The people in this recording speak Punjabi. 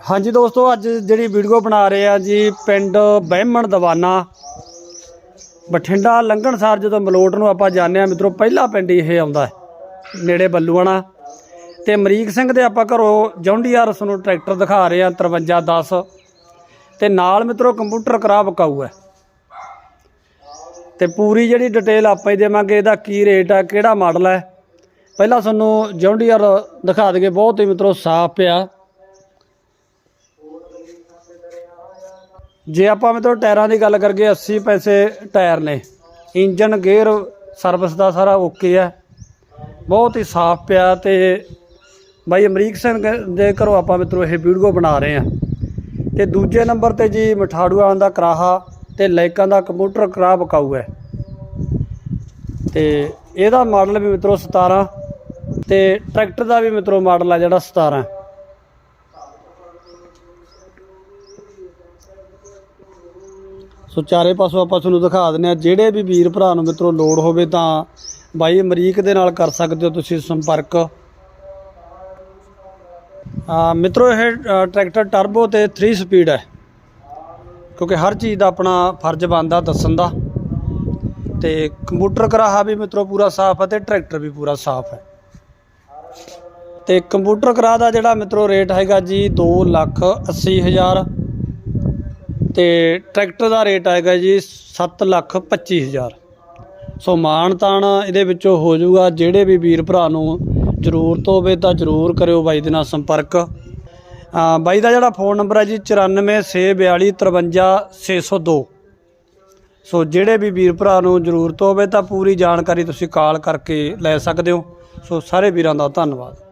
ਹਾਂਜੀ ਦੋਸਤੋ, ਅੱਜ ਜਿਹੜੀ ਵੀਡੀਓ ਬਣਾ ਰਹੇ ਆ ਜੀ, ਪਿੰਡ ਬਹਿਮਣ ਦਵਾਨਾ। ਬਠਿੰਡਾ ਲੰਘਣਸਾਰ ਜਦੋਂ ਮਲੋਟ ਨੂੰ ਆਪਾਂ ਜਾਂਦੇ ਆ, ਮਿੱਤਰੋ, ਪਹਿਲਾ ਪਿੰਡ ਇਹ ਆਉਂਦਾ ਹੈ, ਨੇੜੇ ਬੱਲੂਆਣਾ। ਤੇ ਅਮਰੀਕ ਸਿੰਘ ਦੇ ਆਪਾਂ ਘਰੋਂ ਜੌਂਡੀਆਰ ਨੂੰ ਟਰੈਕਟਰ ਦਿਖਾ ਰਹੇ ਆ 5310 ਤੇ ਨਾਲ ਮਿੱਤਰੋ, ਕੰਪਿਊਟਰ ਕਰਾ ਬਕਾਊ ਹੈ। ਤੇ ਪੂਰੀ ਜਿਹੜੀ ਡਿਟੇਲ ਆਪਾਂ ਹੀ ਦੇਵਾਂਗੇ, ਇਹਦਾ ਕੀ ਰੇਟ ਆ, ਕਿਹੜਾ ਮਾਡਲ ਹੈ। ਪਹਿਲਾਂ ਤੁਹਾਨੂੰ ਜੌਂਡੀਆਰ ਦਿਖਾ ਦਈਏ, ਬਹੁਤ ਹੀ ਮਿੱਤਰੋ, ਸਾਫ਼ ਪਿਆ। ਜੇ ਆਪਾਂ ਮਿੱਤਰੋ ਟਾਇਰਾਂ ਦੀ ਗੱਲ ਕਰਗੇ 80 ਪੈਸੇ ਟਾਇਰ ਨੇ, ਇੰਜਨ, ਗੇਅਰ ਸਰਵਿਸ ਦਾ ਸਾਰਾ ਓਕੇ ਹੈ। ਬਹੁਤ ਹੀ ਸਾਫ਼ ਪਿਆ ਤੇ ਬਾਈ ਅਮਰੀਕ ਸਿੰਘ ਦੇ ਘਰੋਂ ਆਪਾਂ ਮਿੱਤਰੋ ਇਹ ਵੀਡੀਓ ਬਣਾ ਰਹੇ ਆ ਤੇ ਦੂਜੇ ਨੰਬਰ ਤੇ ਜੀ ਮਠਾੜੂਆਂ ਦਾ ਕਰਾਹਾ ਤੇ ਲਾਈਕਾਂ ਦਾ ਕੰਪਿਊਟਰ ਕਰਾ ਬਕਾਊ ਹੈ। ਤੇ ਇਹਦਾ ਮਾਡਲ ਵੀ ਮਿੱਤਰੋ 17 ਤੇ ਟਰੈਕਟਰ ਦਾ ਵੀ ਮਿੱਤਰੋ ਮਾਡਲ ਆ ਜਿਹੜਾ 17 ਸੋ ਚਾਰੇ ਪਾਸੋਂ ਆਪਾਂ ਤੁਹਾਨੂੰ ਦਿਖਾ ਦਿੰਦੇ ਆ ਜਿਹੜੇ ਵੀ ਵੀਰ ਭਰਾ ਨੂੰ ਮਿੱਤਰੋ ਲੋੜ ਹੋਵੇ ਤਾਂ ਬਾਈ ਅਮਰੀਕ ਦੇ ਨਾਲ ਕਰ ਸਕਦੇ ਹੋ ਤੁਸੀਂ ਸੰਪਰਕ। ਆ, ਮਿੱਤਰੋ ਇਹ ਟਰੈਕਟਰ ਟਰਬੋ ਤੇ 3 ਸਪੀਡ ਹੈ। ਕਿਉਂਕਿ ਹਰ ਚੀਜ਼ ਦਾ ਆਪਣਾ ਫਰਜ਼ ਬਣਦਾ ਦੱਸਣ ਦਾ। ਤੇ ਕੰਪਿਊਟਰ ਕਰਾਹਾ ਵੀ ਮਿੱਤਰੋ ਪੂਰਾ ਸਾਫ਼ ਹੈ ਤੇ ਟਰੈਕਟਰ ਵੀ ਪੂਰਾ ਸਾਫ਼ ਹੈ। ਤੇ ਕੰਪਿਊਟਰ ਕਰਾ ਦਾ ਜਿਹੜਾ ਮਿੱਤਰੋ ਰੇਟ ਹੈਗਾ ਜੀ 2 ਲੱਖ 80 ਹਜ਼ਾਰ। ਤੇ ਟਰੈਕਟਰ ਦਾ ਰੇਟ ਆਏਗਾ ਜੀ 7 ਲੱਖ 25 ਹਜ਼ਾਰ। ਸੋ ਮਾਣ ਤਾਣ ਇਹਦੇ ਵਿੱਚੋਂ ਹੋ ਜਾਊਗਾ। ਜਿਹੜੇ ਵੀ ਵੀਰ ਭਰਾ ਨੂੰ ਜ਼ਰੂਰਤ ਹੋਵੇ ਤਾਂ ਜ਼ਰੂਰ ਕਰਿਓ ਬਾਈ ਦੇ ਨਾਲ ਸੰਪਰਕ। ਬਾਈ ਦਾ ਜਿਹੜਾ ਫੋਨ ਨੰਬਰ ਹੈ ਜੀ 9464253602 ਸੋ ਜਿਹੜੇ ਵੀ ਵੀਰ ਭਰਾ ਨੂੰ ਜ਼ਰੂਰਤ ਹੋਵੇ ਤਾਂ ਪੂਰੀ ਜਾਣਕਾਰੀ ਤੁਸੀਂ ਕਾਲ ਕਰਕੇ ਲੈ ਸਕਦੇ ਹੋ। ਸੋ ਸਾਰੇ ਵੀਰਾਂ ਦਾ ਧੰਨਵਾਦ।